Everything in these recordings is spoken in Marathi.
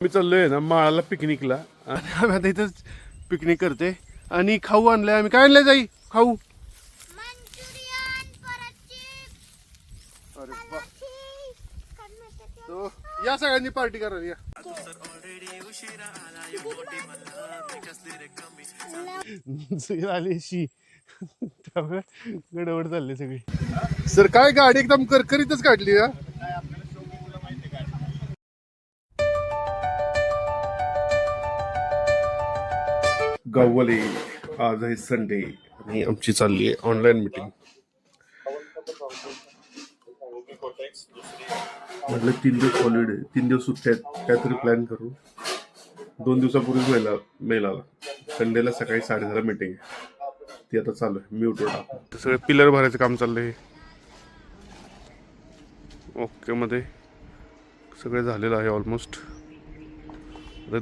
मी चाललोय ना माळाला पिकनिकला. आणि आम्ही आता इथंच पिकनिक करते. आणि खाऊ आणलंय आम्ही. काय आणलंय जाई खाऊ. मंचुरियन परत चिप्स अरे वा. तो या सगळ्यांनी पार्टी करा या. झुई आली अशी. त्यामुळे गडबड चालली सगळी. सर काय गाडी एकदम करकरीतच काढली का गाववाले आज आहे संडे आणि आमची चालली आहे ऑनलाईन मिटिंग म्हटलं तीन दिवस हॉलिडे तीन दिवस सुट्ट्या आहेत काहीतरी प्लॅन करू. दोन दिवसापूर्वीच मेल मेल आला. संडेला सकाळी साडेदहाला मीटिंग आहे. ती आता चालू आहे म्यूट टाकून सगळे पिलर भरायचं काम चाललंय. ओके मध्ये सगळं झालेलं आहे ऑलमोस्ट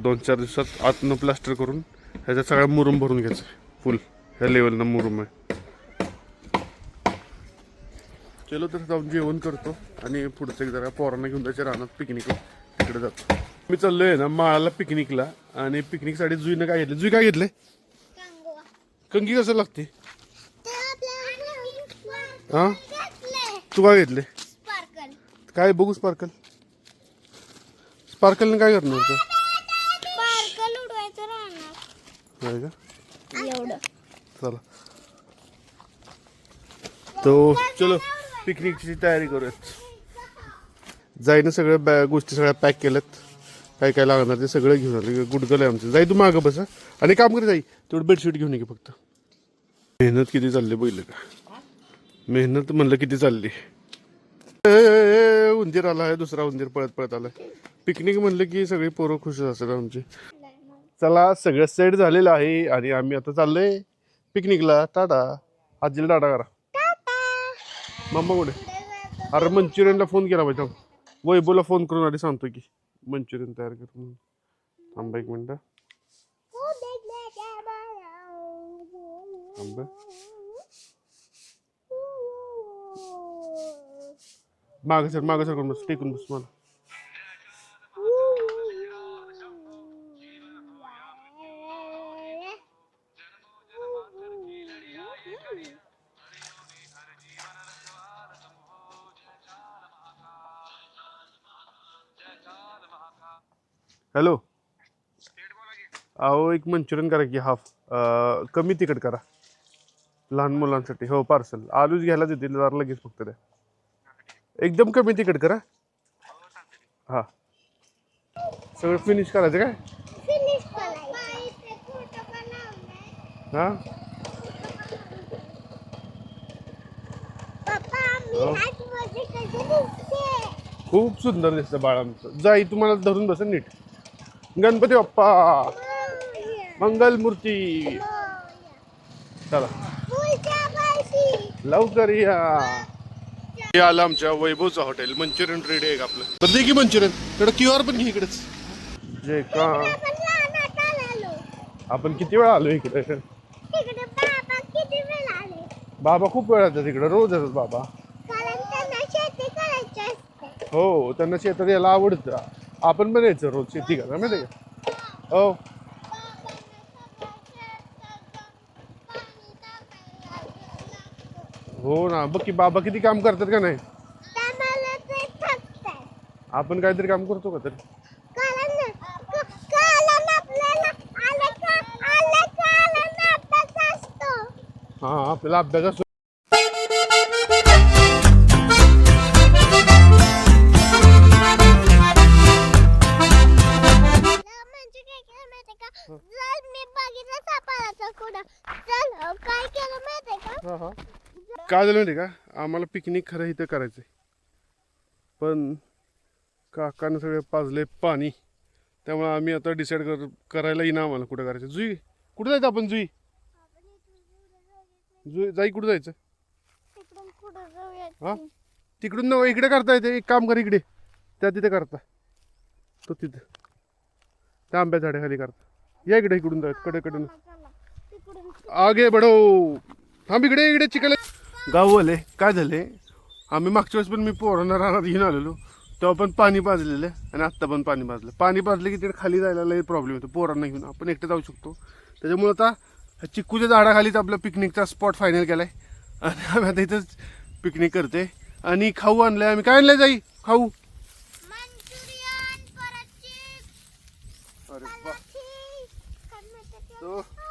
दोन चार दिवसात आतनं प्लास्टर करून ह्याच्यात सगळा मुरुम भरून घ्यायचं. फुल. ह्या लेवलनं मुरुम आहे. चलो तर जाऊन जेवण करतो आणि पुढचं एक जरा पोरांना घेऊन जायचं रानात पिकनिक तिकडे जातो. मी चाललोय ना माळाला पिकनिकला आणि पिकनिकसाठी जुईनं काय घेतलं जुई काय घेतलंय? कांगवा कंकी कसं लागते? हा घेतले तू काय घेतले काय बघू स्पार्कल स्पार्कलने काय करणार होतं स्पार्कल उडवायचं राहणार आहे का? एवढं. चला. तो चलो पिकनिकची तयारी करूयात. जाईनं सगळं बॅ गोष्टी सगळ्या पॅक केल्यात. काय काय लागणार ते सगळं घेऊन आलं. गुडगल आहे आमचं. जाई तू मागं बसा. आणि काम करे जाई. तेवढं बेडशीट घेऊन ये फक्त. मेहनत किती चालली पहिलं का? मेहनत म्हणलं किती चालली उंदीर आला आहे. दुसरा उंदीर पळत पळत आलाय पिकनिक म्हणलं की सगळी पोरं खुश असतात आमची. चला सगळं सेट झालेलं आहे आणि आम्ही आता चाललोय पिकनिकला टाटा. आजीला टाटा करा. मम्मा कुठे? अरे मंचुरियनला फोन केला पाहिजे. वैभवला फोन करून आधी सांगतो की मंचुरियन तयार कर म्हणून. थांबा एक मिनिट. थांब मागं सर मागं सर करून बस. टेकून बस मला. हॅलो. अहो एक मंचुरियन करा की हाफ. कमी तिखट करा. लहान मुलांसाठी. हो पार्सल. आलूच घ्यायला देतील जरा लगेच फक्त द्या. एकदम कमी तिखट करा. हा. सगळं फिनिश करायचं काय? हा? दिसते? खूप सुंदर दिसतं बाळ आमचं जाई तुम्हाला धरून बस नीट. गणपती बाप्पा. मंगल मूर्ती. चला. लवकर या. हे आलं आमच्या वैभवचं हॉटेल. मंचुरियन रेडी आहे का आपलं? तर दे की मंचुरियन. थोडं क्यू आर पण घे इकडेच. जे का आपण किती वेळा आलो इकडे? बाबा खूप वेळा येतात इकडे रोज येतात बाबा. हो त्यांना शेतात यायला आवडतं. आपण पण यायचं रोज शेती करा माहिती का? हो. हो ना बघ की बाबा किती काम करतात का नाही? आपण काहीतरी काम करतो का तरी? हा आपल्याला अभ्यास असतो. काय झालं माहिती का? आम्हाला पिकनिक खरं इथं करायचंय. पण काकानं सगळे पाजले पाणी. त्यामुळे आम्ही आता डिसाईड कर करायला येईना आम्हाला कुठं करायचं. जुई कुठं जायचं आपण जुई? जुई जाई कुठं जायचं? हा? तिकडून न इकडे करता येते. एक काम कर इकडे. त्या तिथे करता. तो तिथे. त्या आंब्या झाडाखाली करता. या इकडे इकडून जायचं कडे कडे चला. तिकडून आगे बढो. थांब इकडे इकडे चिकले गाववाले काय झाले? आम्ही मागच्या वेळेस पण मी पोरांना रानात घेऊन आलेलो. तेव्हा पण पाणी पाजलेलं आणि आत्ता पण पाणी पाजलं पाणी पाजलं की तिकडे खाली जायला लई प्रॉब्लेम येतो पोरांना घेऊन. आपण एकटं जाऊ शकतो. त्याच्यामुळे आता चिक्कूच्या झाडाखालीच आपला पिकनिकचा स्पॉट फायनल केलाय. आणि आम्ही आता इथंच पिकनिक करते आणि खाऊ आणलंय आम्ही. काय आणलंय जाई खाऊ. अरे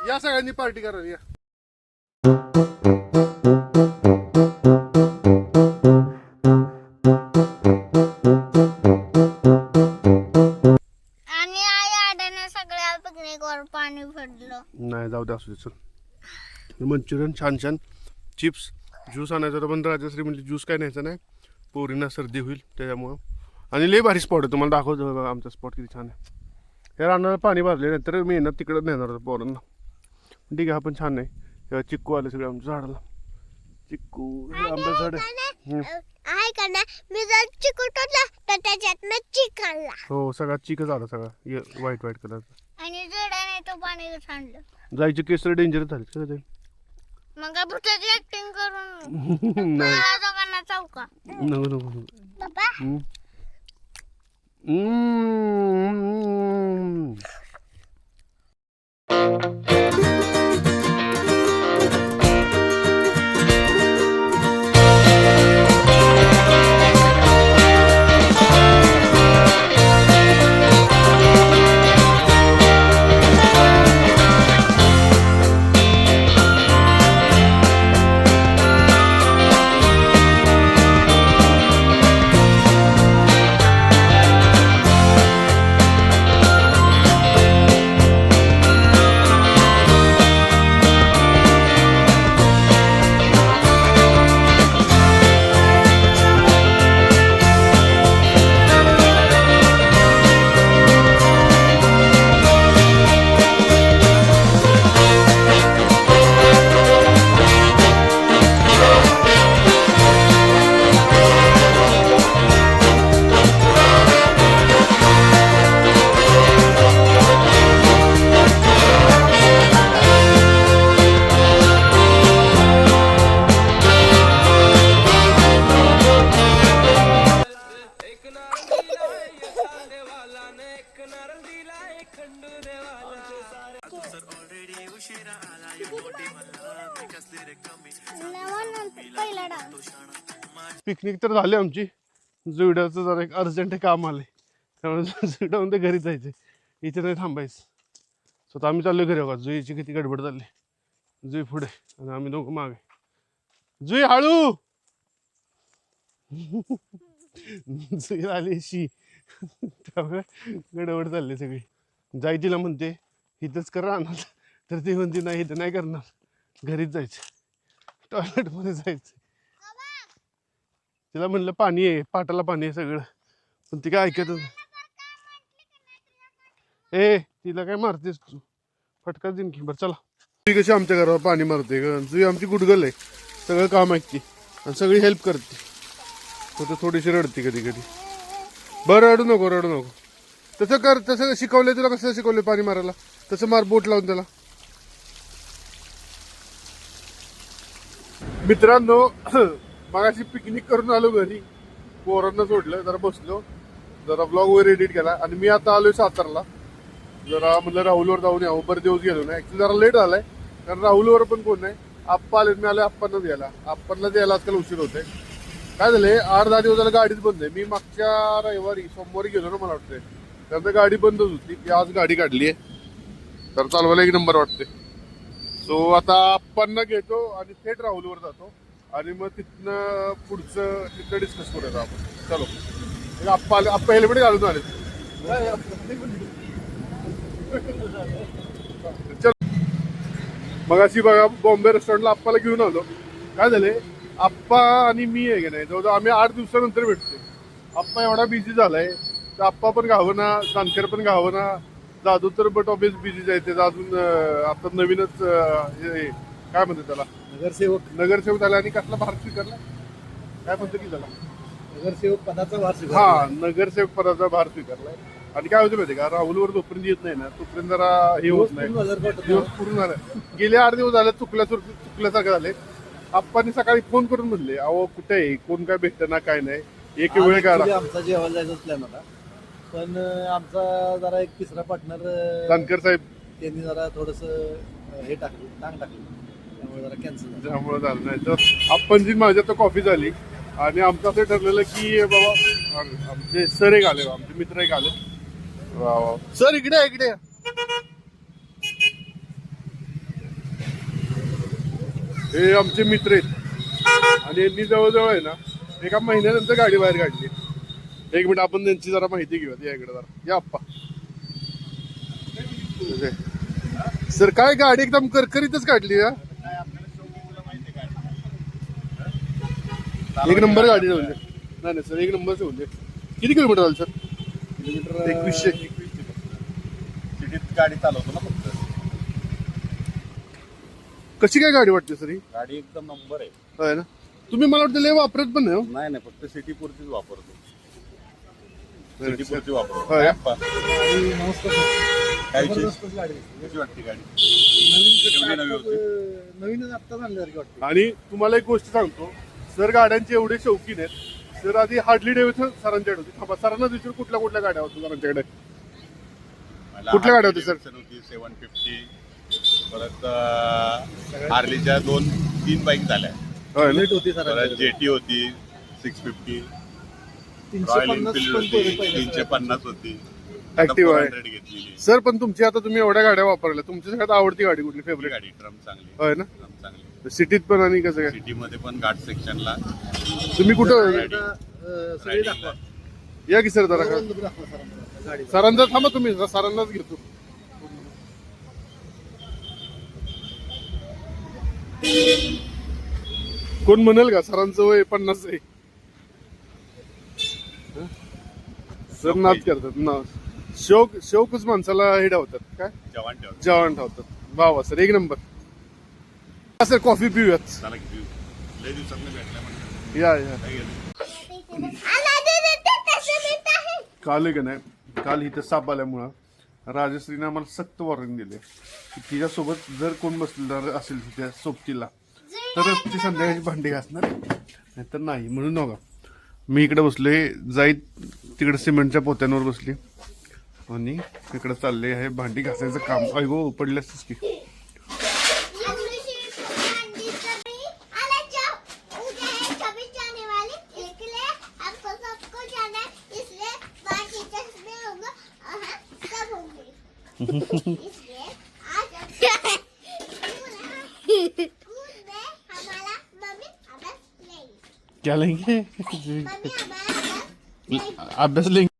या सगळ्यांनी पार्टी करा या. दे असू दे चल. मंचुरियन छान छान. चिप्स ज्यूस आणायचा होता पण राजश्री म्हणजे ज्यूस काय न्यायचं नाही पोरींना सर्दी होईल त्याच्यामुळं. आणि लय भारी स्पॉट आहे तुम्हाला दाखवतो बघा आमचा स्पॉट किती छान आहे. हे रानाला पाणी भरले नाही तर मी येणार तिकडं नेणार होतो पोरांना. ठीक आहे हा पण छान आहे. तेव्हा चिक्कू आले सगळे आमच्या झाडाला. चिक्कू आंब्याचं झाड आहे. का ना मी जर तर चिकनला हो सगळा चिकच आला सगळा व्हाईट व्हाईट कलरचा आणि जडाने तो पाणी सांडलं. जायचे केस तर डेंजर झाले सगळे मग भुताची ऍक्टिंग करून नाही. मला दोघांना चौका नको नको नको. बाबा. Mm. पिकनिक तर झाली आमची. जुड्याचं जरा एक अर्जंट काम आले त्यामुळे जुड्याहून ते घरी जायचे इथे नाही थांबायचं. स्वतः आम्ही चाललो घरी बघा. जुईची किती गडबड चालली जुई पुढे. आणि आम्ही दोघं मागे. जुई हळू! जुई आली शी त्यामुळे गडबड चालली सगळी. जाई तिला म्हणते इथंच कर राहणार तर ती म्हणते नाही इथं नाही करणार. घरीच जायचं. टॉयलेटमध्ये जायचं. तिला म्हणलं पाणी आहे पाटाला पाणी आहे सगळं. पण ती काय ऐकत ए तिला काय मारतेस तू? फटका देईन की. बरं चला. ती कशी आमच्या घरावर पाणी मारते ग? तुझी आमची गुडगल आहे. सगळं काम ऐकते आणि सगळी हेल्प करते. फक्त थोडीशी रडते कधी कधी. बरं रडू नको रडू नको. तसं कर तसं शिकवलंय तुला कसं शिकवलंय पाणी मारायला? तसं मार बोट लावून त्याला. मित्रांनो मगाशी पिकनिक करून आलो घरी. पोरांना सोडलं जरा बसलो. जरा ब्लॉग वगैरे एडिट केला. आणि मी आता आलोय सातारला. जरा म्हणलं राहुलवर जाऊन यावं. बरं दिवस गेलो नाही. ऍक्च्युली जरा लेट आलाय कारण राहुलवर पण कोण नाही. आप्पा आले मी आले आप्पांना द्यायला आप्पांना द्यायला आजकाल उशीर होतोय. काय झालंय? आठ दहा दिवस गाडीच बंद आहे. मी मागच्या रविवारी सोमवारी गेलो ना मला वाटतंय. त्यानंतर गाडी बंदच होती. की आज गाडी काढली आहे. तर चालवायला एक नंबर वाटते सो आता आप्पांना घेतो आणि थेट राहुलवर जातो. आणि मग तिथनं पुढचं तिथं डिस्कस करूया आपण. चलो. आप्पा आले आप्पा हेल्मेट घालून आले. चल. मग अशी बघा बॉम्बे रेस्टॉरंटला आप्पाला घेऊन आलो. काय झाले? आप्पा आणि मी आहे की नाही? जवळजवळ आम्ही आठ दिवसानंतर भेटतोय. आप्पा एवढा बिझी झालाय तर आप्पा पण गावना जानकर पण गावना. जादू तर बट ऑफिस बिझी जायचे अजून आता नवीनच हे- काय म्हणते त्याला? नगरसेवक. नगरसेवक झाला आणि कसला भार स्वीकारला? काय म्हणतो की त्याला? नगरसेवक पदाचा वार्षिक हा नगरसेवक पदाचा भार स्वीकारलाय आणि काय होतं माहिती का? राहुलवर जोपर्यंत येत नाही ना तोपर्यंत जरा हे होत नाही. दिवस पूर्ण झालं. गेले आठ दिवस झाले चुकल्या चुकल्यासारखं झाले. आप्पांनी सकाळी फोन करून म्हणले अहो कुठे आहे? कोण काय भेटतं ना काय नाही? एक वेळ काढा. actually आमचा जेवायला जायचा प्लॅन होता. पण अं, आमचा जरा एक तिसरा पार्टनर जानकर साहेब. त्यांनी जरा थोडस हे टाकली टांग टाकली. त्यामुळे झालं. नाही. तर आपणजी माझ्या तर कॉफी झाली आणि आमचं असं ठरलेलं की बाबा आमचे सर एक आले आमचे मित्र एक आले. सर इकडे इकडे या. हे आमचे मित्र आहेत. आणि यांनी जवळजवळ आहे ना एका महिन्यानंतर गाडी बाहेर काढली. एक मिनिट आपण त्यांची जरा माहिती घेऊयात या इकडे जरा. या आप्पा. सर काय गाडी एकदम करकरीतच काढली का एक नंबर गाडी ठेवली. नाही नाही सर एक नंबर ठेवली. किती किलोमीटर आलं सर? किलोमीटर एकवीसशे. सिटीत गाडी चालवतो ना फक्त. कशी काय गाडी वाटते सर ही? गाडी एकदम नंबर आहे. होय ना? तुम्ही मला वाटतं लय वापरत पण नाही हो. नाही नाही फक्त सिटी पुरतीच वापरतो. सिटी. पुरती वापरतो. होय. काय नमस्कार? जबरदस्तच गाडी कशी वाटते गाडी? नवीन एवढी नवी होती? आत्ताच, नवीनच आत्ताच आणल्यासारखी वाटते. आणि तुम्हाला एक गोष्ट सांगतो. सर गाड्यांचे एवढे शौकीन आहेत सर आधी हार्डली डेव्हिडसन सरांच्याकडे होती. थांबा सरांना विचार कुठल्या कुठल्या गाड्या होत्या सरांच्याकडे? कुठल्या गाड्या होत्या, Davidson होती सेवन फिफ्टी परत हार्लीच्या दोन तीन बाईक झाल्या. होती परत सर जेटी होती सिक्स फिफ्टी तीनशे रॉयल पन्नास एनफिल्ड पण होती तीनशे पन्नास होती. Activa आहे. सर पण तुमची आता तुम्ही एवढ्या गाड्या वापरल्या तुमची सगळ्यात आवडती गाडी कुठली? फेवरेट गाडी ट्रम चांगली. होय ना? चांगली. सिटीत पण आणि कसं काय? सिटी मध्ये पण घाट सेक्शनला तुम्ही कुठं? या की सर जरा सरांचा थांबा तुम्ही सरांनाच घेतो. कोण म्हणेल का? सरांचं वय पन्नास आहे? सर नाच करतात. ना. शौक शौकच माणसाला हे डावतात काय? जवान ठेवतो जेवण ठेवतात. वा वा सर. एक नंबर. Sir coffee पिऊयात. चला किती लय दिवसात भेटल्या म्हणजे या या. काय गेलं. काल आहे का नाही काल इथं साप आल्यामुळं राजश्रीने आम्हाला सक्त वॉर्निंग दिले की तिच्यासोबत जर कोण बसलेला असेल तिच्या सोबतीला तरच ती संध्याकाळची भांडी घासणार नाहीतर नाही म्हणून नका मी इकडे बसलोय जाईत तिकडे सिमेंटच्या पोत्यांवर बसली. आणि इकडे चालले आहे भांडी घासायचं काम. अगो पडले असतेच की. क्या लेंगे मम्मी हमारा अभ्यास लेंगे अभ्यास लेंगे